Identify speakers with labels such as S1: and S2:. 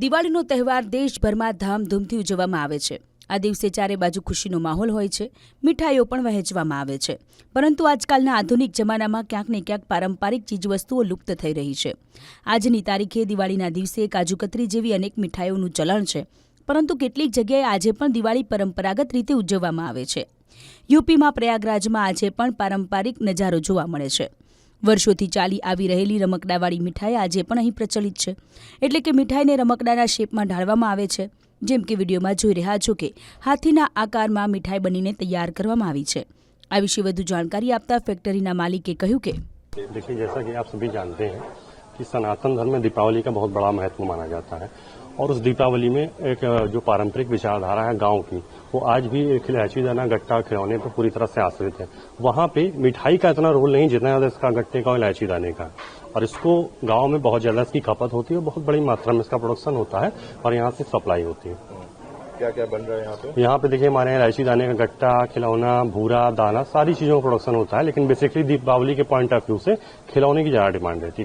S1: દિવાળીનો તહેવાર દેશભરમાં ધામધૂમથી ઉજવવામાં આવે છે. આ દિવસે ચારે બાજુ ખુશીનો માહોલ હોય છે, મીઠાઈઓ પણ વહેંચવામાં આવે છે. પરંતુ આજકાલના આધુનિક જમાનામાં ક્યાંક ને ક્યાંક પારંપરિક ચીજવસ્તુઓ લુપ્ત થઈ રહી છે. આજની તારીખે દિવાળીના દિવસે કાજુકતરી જેવી અનેક મીઠાઈઓનું ચલણ છે, પરંતુ કેટલીક જગ્યાએ આજે પણ દિવાળી પરંપરાગત રીતે ઉજવવામાં આવે છે. યુપીમાં પ્રયાગરાજમાં આજે પણ પારંપરિક નજારો જોવા મળે છે. વર્ષોથી ચાલી આવી રહેલી રમકડાવાળી મીઠાઈ આજે પણ અહીં પ્રચલિત છે એટલે કે મીઠાઈને રમકડાના શેપમાં ઢાળવામાં આવે છે જેમ કે વિડીયોમાં જોઈ રહ્યા છો કે હાથીના આકારમાં મીઠાઈ બનીને તૈયાર કરવામાં આવી છે આ વિશે વધુ જાણકારી આપતા ફેક્ટરીના માલિકે કહ્યું કે
S2: देखिए जैसा कि आप सभी जानते हैं कि सनातन धर्म में दीपावली का बहुत बड़ा महत्व माना जाता है। और उस दीपावली में एक जो पारंपरिक विचारधारा है गाँव की वो आज भी इलायची दाना गट्टा खिलौने पर पूरी तरह से आश्रित है। वहाँ पे मिठाई का इतना रोल नहीं जितना ज़्यादा इसका गट्टे का और इलायची दाने का। और इसको गाँव में बहुत ज़्यादा इसकी खपत होती है और बहुत बड़ी मात्रा में इसका प्रोडक्शन होता है और यहाँ से सप्लाई होती है।
S3: क्या क्या बन रहा है यहाँ पे?
S2: यहाँ पे देखिए हमारे यहाँ इलायची दाने का गट्टा खिलौना भूरा दाना सारी चीज़ों का प्रोडक्शन होता है लेकिन बेसिकली दीपावली के पॉइंट ऑफ़ व्यू से खिलौने की ज़्यादा डिमांड रहती है।